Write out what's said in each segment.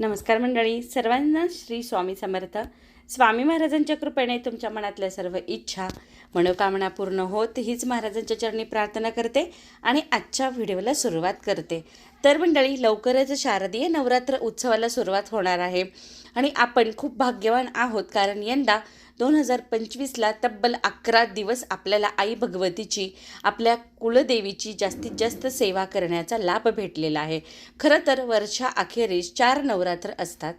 नमस्कार मंडळी सर्वांना श्री स्वामी समर्थ. स्वामी महाराजांच्या कृपेने तुमच्या मनातल्या सर्व इच्छा मनोकामना पूर्ण होत हीच महाराजांच्या चरणी प्रार्थना करते आणि आजच्या व्हिडिओला सुरुवात करते. तर मंडळी लवकरच शारदीय नवरात्र उत्सवाला सुरुवात होणार आहे आणि आपण खूप भाग्यवान आहोत कारण यंदा दोन हजार पंचवीसला तब्बल अकरा दिवस आपल्याला आई भगवतीची आपल्या कुलदेवीची जास्तीत जास्त सेवा करण्याचा लाभ भेटलेला आहे. खरं तर वर्षा अखेरीस चार नवरात्र असतात.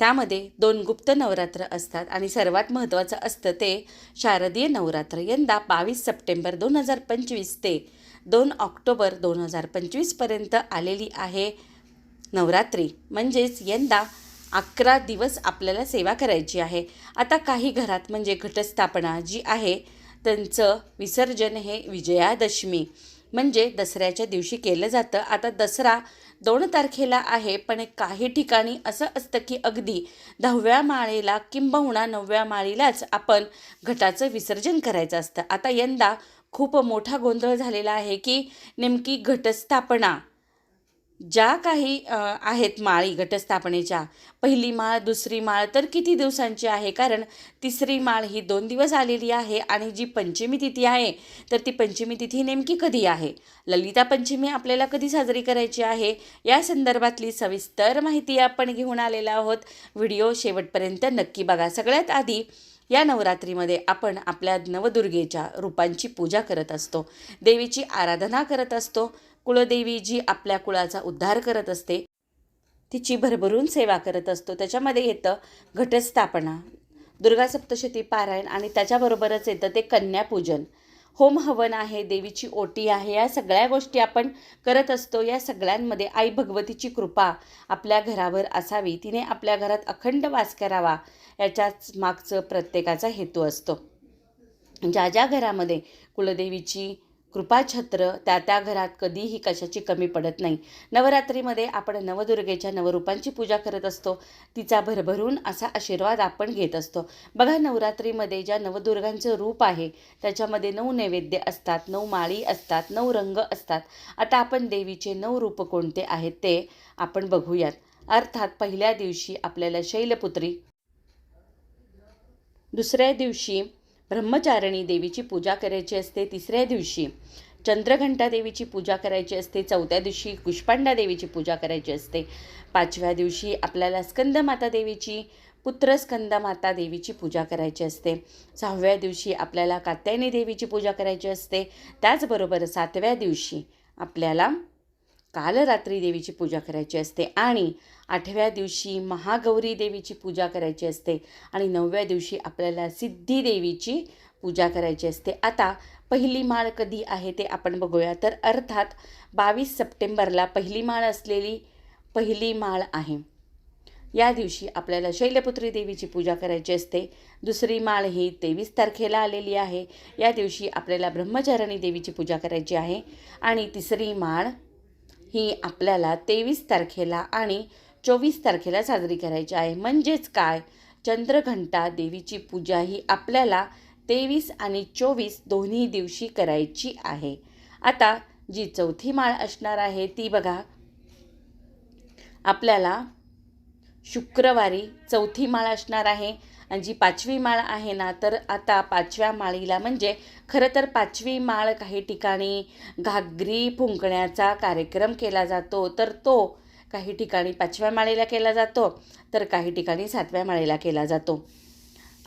त्यामध्ये दोन गुप्त नवरात्र असतात आणि सर्वात महत्त्वाचं असतं ते शारदीय नवरात्र. यंदा बावीस सप्टेंबर दोन हजार पंचवीस ते दोन ऑक्टोबर दोन हजार पंचवीसपर्यंत आलेली आहे नवरात्री. म्हणजेच यंदा अकरा दिवस आपल्याला सेवा करायची आहे. आता काही घरात म्हणजे घटस्थापना जी आहे त्यांचं विसर्जन हे विजयादशमी म्हणजे दसऱ्याच्या दिवशी केलं जातं. आता दसरा दोन तारखेला आहे पण काही ठिकाणी असं असतं की अगदी दहाव्या माळेला किंबहुना नवव्या माळीलाच आपण घटाचं विसर्जन करायचं असतं. आता यंदा खूप मोठा गोंधळ झालेला आहे की नेमकी घटस्थापना ज्या काही आहेत माळी घटस्थापनेच्या पहिली माळ दुसरी माळ तर किती दिवसांची आहे? कारण तिसरी माळ ही दोन दिवस आलेली आहे आणि जी पंचमी तिथी आहे तर ती पंचमी तिथी नेमकी कधी आहे? ललिता पंचमी आपल्याला कधी साजरी करायची आहे? या संदर्भातली सविस्तर माहिती आपण घेऊन आलेलो आहोत. व्हिडिओ शेवटपर्यंत नक्की बघा. सगळ्यात आधी या नवरात्रीमध्ये आपण आपल्या नवदुर्गेच्या रूपांची पूजा करत असतो. देवीची आराधना करत असतो. कुलदेवी जी आपल्या कुळाचा उद्धार करत असते तिची भरभरून सेवा करत असतो. त्याच्यामध्ये येतं घटस्थापना दुर्गा सप्तशती पारायण आणि त्याच्याबरोबरच येतं ते कन्यापूजन. होम हवन आहे देवीची ओटी आहे या सगळ्या गोष्टी आपण करत असतो. या सगळ्यांमध्ये आई भगवतीची कृपा आपल्या घरावर असावी. तिने आपल्या घरात अखंड वास करावा याच्याच मागचं प्रत्येकाचा हेतू असतो. ज्या ज्या घरामध्ये कुलदेवीची कृपाछत्र त्या त्या घरात कधीही कशाची कमी पडत नाही. नवरात्रीमध्ये आपण नवदुर्गेच्या नवरूपांची पूजा करत असतो. तिचा भरभरून असा आशीर्वाद आपण घेत असतो. बघा नवरात्रीमध्ये ज्या नवदुर्गांचं रूप आहे त्याच्यामध्ये नऊ नैवेद्य असतात नऊ माळी असतात नऊ रंग असतात. आता आपण देवीचे नऊ रूप कोणते आहेत ते आपण बघूयात. अर्थात पहिल्या दिवशी आपल्याला शैलपुत्री दुसऱ्या दिवशी ब्रह्मचारिणी देवीची पूजा करायची असते तिसऱ्या दिवशी. चंद्रघंटा देवीची पूजा करायची असते. चौथ्या दिवशी कुष्पांडा देवीची पूजा करायची असते. पाचव्या दिवशी आपल्याला स्कंदमाता देवीची पुत्र स्कंदमाता देवीची पूजा करायची असते. सहाव्या दिवशी आपल्याला कात्यायनी देवीची पूजा करायची असते. त्याचबरोबर सातव्या दिवशी आपल्याला कालरात्री देवीची पूजा करायची असते आणि आठव्या दिवशी महागौरी देवीची पूजा करायची असते आणि नवव्या दिवशी आपल्याला सिद्धी देवीची पूजा करायची असते. आता पहिली माळ कधी आहे ते आपण बघूया. तर अर्थात बावीस सप्टेंबरला पहिली माळ असलेली पहिली माळ आहे. या दिवशी आपल्याला शैलपुत्री देवीची पूजा करायची असते. दुसरी माळ ही तेवीस तारखेला आलेली आहे. या दिवशी आपल्याला ब्रह्मचारिणी देवीची पूजा करायची आहे. आणि तिसरी माळ ही आपल्याला तेवीस तारखेला आणि चोवीस तारखेला साजरी करायची आहे. म्हणजेच काय? चंद्रघंटा देवीची पूजा ही आपल्याला तेवीस आणि चोवीस दोन्ही दिवशी करायची आहे. आता जी चौथी माळ असणार आहे ती बघा. आपल्याला शुक्रवारी चौथी माळ असणार आहे. आणि जी पाचवी माळ आहे ना तर आता पाचव्या माळीला म्हणजे खरं तर पाचवी माळ काही ठिकाणी घागरी फुंकण्याचा कार्यक्रम केला जातो तर तो काही ठिकाणी पाचव्या माळेला केला जातो तर काही ठिकाणी सातव्या माळेला केला जातो.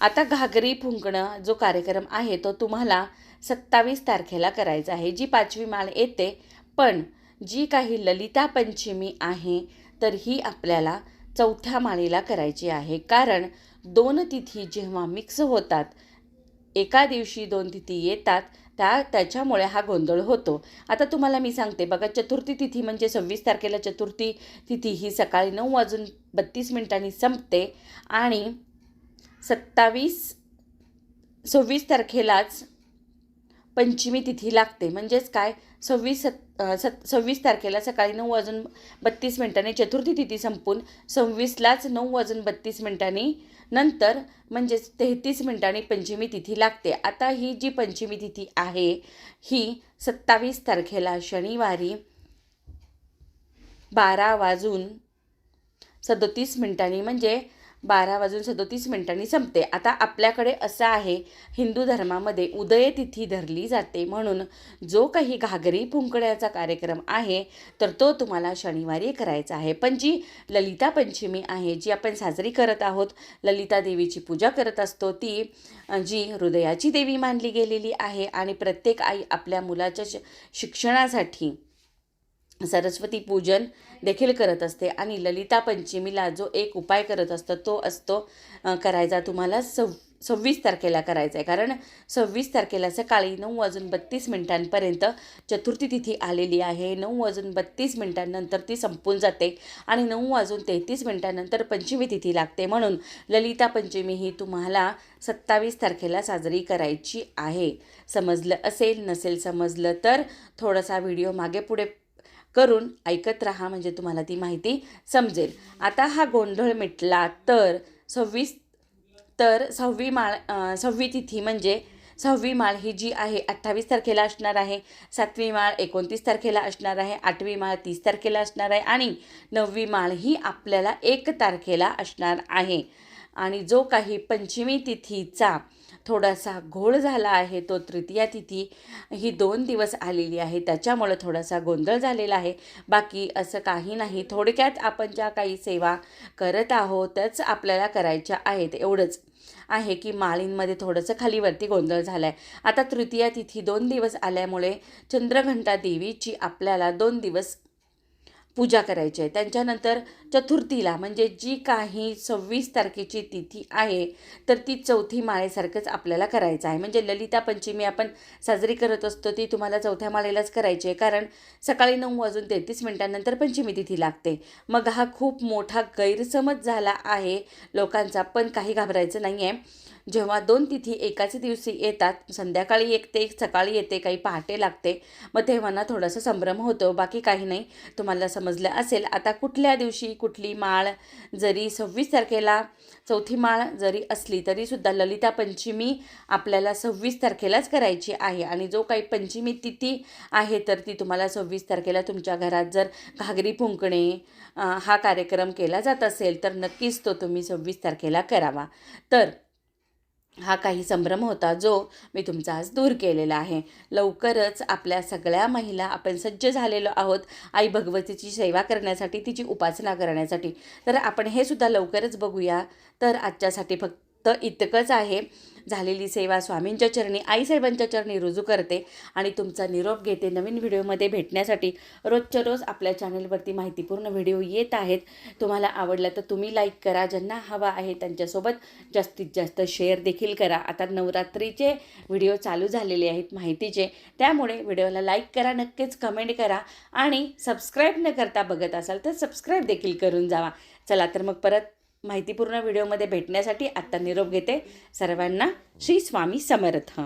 आता घागरी फुंकणं जो कार्यक्रम आहे तो तुम्हाला सत्तावीस तारखेला करायचा आहे. जी पाचवी माळ येते पण जी काही ललिता पंचमी आहे तर ही आपल्याला चौथ्या माळेला करायची आहे. कारण दोन तिथी जेव्हा मिक्स होतात एका दिवशी दोन तिथी येतात त्या त्याच्यामुळे हा गोंधळ होतो. आता तुम्हाला मी सांगते बघा चतुर्थी तिथी म्हणजे सव्वीस तारखेला चतुर्थी तिथी ही सकाळी नऊ वाजून बत्तीस मिनिटांनी संपते आणि सत्तावीस सव्वीस तारखेलाच पंचमी तिथी लागते. म्हणजेच काय? सव्वीस सत् सत सव्वीस तारखेला सकाळी नऊ वाजून बत्तीस मिनिटांनी चतुर्थी तिथी संपून सव्वीसलाच नऊ वाजून बत्तीस मिनिटांनी नंतर म्हणजेच तेहतीस मिनिटांनी पंचमी तिथी लागते. आता ही जी पंचमी तिथी आहे ही सत्तावीस तारखेला शनिवारी बारा वाजून सदोतीस मिनिटांनी म्हणजे बारा वाजून सदोतीस मिनिटांनी संपते. आता आपल्याकडे असं आहे हिंदू धर्मामध्ये उदयतिथी धरली जाते. म्हणून जो काही घागरी फुंकण्याचा कार्यक्रम आहे तर तो तुम्हाला शनिवारी करायचा आहे. पण जी ललिता पंचमी आहे जी आपण साजरी करत आहोत ललिता देवीची पूजा करत असतो ती जी हृदयाची देवी मानली गेलेली आहे आणि प्रत्येक आई आपल्या मुलाच्या श शिक्षणासाठी सरस्वती पूजन देखील करत असते. आणि ललिता पंचमीला जो एक उपाय करत असतो तो असतो करायचा तुम्हाला सव सव्वीस तारखेला करायचा आहे. कारण सव्वीस तारखेला सकाळी नऊ वाजून बत्तीस मिनिटांपर्यंत चतुर्थी तिथी आलेली आहे. नऊ वाजून बत्तीस मिनिटांनंतर ती संपून जाते आणि नऊ वाजून तेहतीस मिनिटांनंतर पंचमी तिथी लागते. म्हणून ललिता पंचमी ही तुम्हाला सत्तावीस तारखेला साजरी करायची आहे. समजलं असेल नसेल समजलं तर थोडासा व्हिडिओ मागे पुढे करून ऐकत राहा म्हणजे तुम्हाला ती माहिती समजेल. आता हा गोंधळ मिटला तर सव्वीस तर सहावी माळ सव्वी सहावी तिथी म्हणजे सहावी माळ ही जी आहे अठ्ठावीस तारखेला असणार आहे सातवी माळ एकोणतीस तारखेला असणार आहे आठवी माळ तीस तारखेला असणार आहे आणि नववी माळ ही आपल्याला एक तारखेला असणार आहे. आणि जो काही पंचमी तिथीचा थोडासा घोळ झाला आहे तो तृतीया तिथी ही दोन दिवस आलेली आहे. त्याच्यामुळं थोडासा गोंधळ झालेला आहे. बाकी असं काही नाही. थोडक्यात आपण ज्या काही सेवा करत आहोतच आपल्याला करायच्या आहेत. एवढंच आहे की माळींमध्ये थोडंसं खालीवरती गोंधळ झाला आहे आता तृतीया तिथी दोन दिवस आल्यामुळे चंद्रघंटा देवीची आपल्याला दोन दिवस पूजा करायची आहे. त्यांच्यानंतर चतुर्थीला म्हणजे जी काही सव्वीस तारखेची तिथी आहे तर ती चौथी माळेसारखंच आपल्याला करायचं आहे. म्हणजे ललिता पंचमी आपण साजरी करत असतो ती तुम्हाला चौथ्या माळेलाच करायची आहे. कारण सकाळी नऊ वाजून तेहतीस मिनिटांनंतर पंचमी तिथी लागते. मग हा खूप मोठा गैरसमज झाला आहे लोकांचा पण काही घाबरायचं नाही आहे जेव्हा दोन तिथी एकाच दिवशी येतात संध्याकाळी एक ते सकाळी येते काही पहाटे लागते मग तेव्हा ना थोडासा संभ्रम होतो बाकी काही नाही. तुम्हाला समजलं असेल आता कुठल्या दिवशी कुठली माळ जरी सव्वीस तारखेला चौथी माळ जरी असली तरीसुद्धा ललिता पंचमी आपल्याला सव्वीस तारखेलाच करायची आहे. आणि जो काही पंचमी तिथी आहे तर ती तुम्हाला सव्वीस तारखेला तुमच्या घरात जर घागरी फुंकणे हा कार्यक्रम केला जात असेल तर नक्कीच तो तुम्ही सव्वीस तारखेला करावा. तर हा काही संभ्रम होता जो मी तुमचा आज दूर केलेला आहे. लवकरच आपल्या सगळ्या महिला आपण सज्ज झालेलो आहोत. आई भगवतीची सेवा करण्यासाठी तिची उपासना करण्यासाठी. तर आपण हे सुद्धा लवकरच बघूया. तर आजच्यासाठी फक्त फक्त इतकंच आहे. झालेली सेवा स्वामींच्या चरणी आईसाहेबांच्या चरणी रुजू करते आणि तुमचा निरोप घेते. नवीन व्हिडिओमध्ये भेटण्यासाठी रोजच्या रोज आपल्या चॅनलवरती माहितीपूर्ण व्हिडिओ येत आहेत. तुम्हाला आवडला तर तुम्ही लाईक करा. ज्यांना हवा आहे त्यांच्यासोबत जास्तीत जास्त शेअर देखील करा. आता नवरात्रीचे व्हिडिओ चालू झालेले आहेत माहितीचे. त्यामुळे व्हिडिओला लाईक करा नक्कीच कमेंट करा आणि सबस्क्राईब न करता बघत असाल तर सबस्क्राईब देखील करून जावा. चला तर मग परत माहितीपूर्ण व्हिडिओमध्ये भेटण्यासाठी आत्ता निरोप घेते. सर्वांना श्री स्वामी समर्थ.